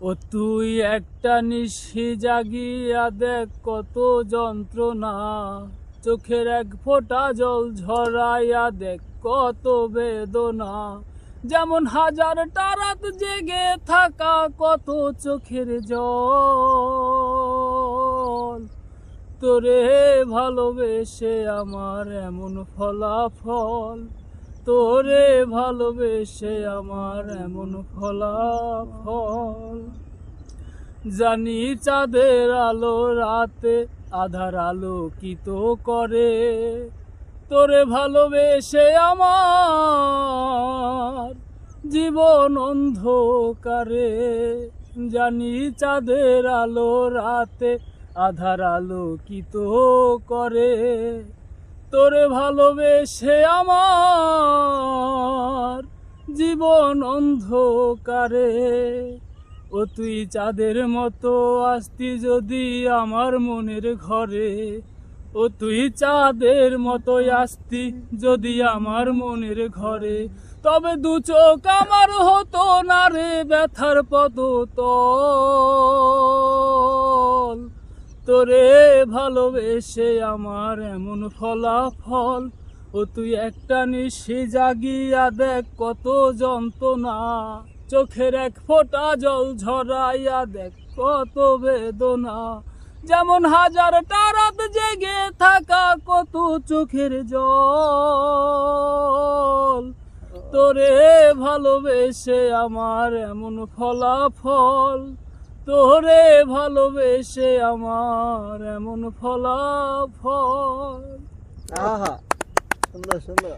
ও তুই একটা নিশি জাগিয়া দেখ কত যন্ত্রণা। চোখের এক ফোঁটা জল ঝরাইয়া দেখ কত বেদনা। যেমন হাজারটা রাত জেগে থাকা কত চোখের জল। তোরে ভালোবেসে আমার এমন ফলাফল তোরে ভালোবেসে আমার এমন ফলাফল। জানি চাঁদের আলো রাতে আধার আলোকিত করে। তোরে ভালোবেসে আমার জীবন অন্ধকারে। জানি চাঁদের আলো রাতে আধার আলোকিত করে। তোরে ভালোবেসে আমার জীবন অন্ধকারে। ও তুই চাঁদের মতো আসতি যদি আমার মনের ঘরে। ও তুই চাঁদের মতো আসতি যদি আমার মনের ঘরে। তবে দু চোখ আমার হতো না রে ব্যথার পদ তল তোরে ভালোবেসে আমার এমন ফলাফল। ও তুই একটা নিশি জাগিয়া দেখ কত যন্ত্রণা। চোখের এক ফোঁটা জল ঝরাইয়া দেখ কত বেদনা। যেমন হাজার রাত জেগে থাকা কত চোখের জল। তোরে ভালোবেসে আমার এমন ফলাফল। তোরে ভালোবেসে আমার এমন ফলাফল। আহা সুন্দর সুন্দর।